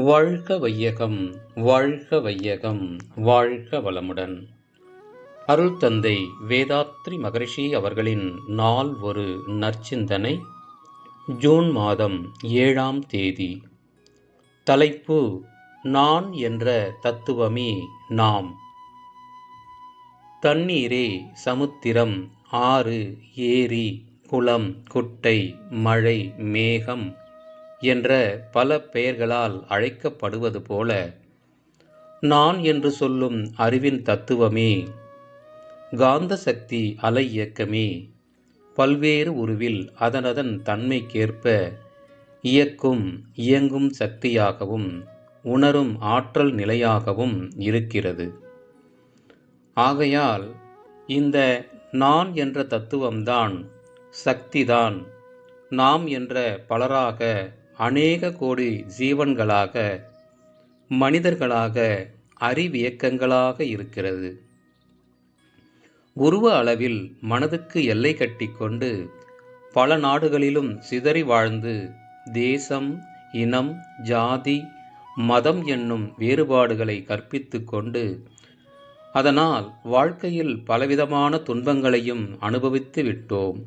வாழ்க வையகம் வாழ்க வையகம் வாழ்க வளமுடன். அருள் தந்தை வேதாத்ரி மகரிஷி அவர்களின் நாள் ஒரு நற்சிந்தனை. ஜூன் மாதம் ஏழாம் தேதி. தலைப்பு நான் என்ற தத்துவமே நாம். தண்ணீரே சமுத்திரம் ஆறு ஏரி குளம் குட்டை மழை மேகம் என்ற பல பெயர்களால் அழைக்கப்படுவது போல நான் என்று சொல்லும் அறிவின் தத்துவமே காந்த சக்தி அலை இயக்கமே பல்வேறு உருவில் அதனதன் தன்மைக்கேற்ப இயக்கும் இயங்கும் சக்தியாகவும் உணரும் ஆற்றல் நிலையாகவும் இருக்கிறது. ஆகையால் இந்த நான் என்ற தத்துவம்தான் சக்திதான். நாம் என்ற பலராக அநேக கோடி ஜீவன்களாக மனிதர்களாக அறிவியக்கங்களாக இருக்கிறது. உருவ அளவில் மனதுக்கு எல்லை கட்டிக்கொண்டு பல நாடுகளிலும் சிதறி வாழ்ந்து தேசம் இனம் ஜாதி மதம் என்னும் வேறுபாடுகளை கற்பித்து கொண்டு அதனால் வாழ்க்கையில் பலவிதமான துன்பங்களையும் அனுபவித்து விட்டோம்.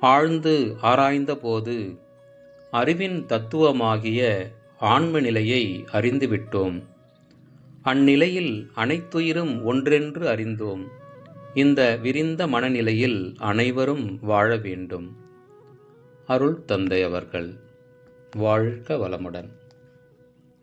ஆழ்ந்து ஆராய்ந்தபோது அறிவின் தத்துவமாகிய ஆன்ம நிலையை அறிந்துவிட்டோம். அந்நிலையில் அனைத்துயிரும் ஒன்றென்று அறிந்தோம். இந்த விரிந்த மனநிலையில் அனைவரும் வாழ வேண்டும். அருள் தந்தை அவர்கள் வாழ்க வளமுடன்.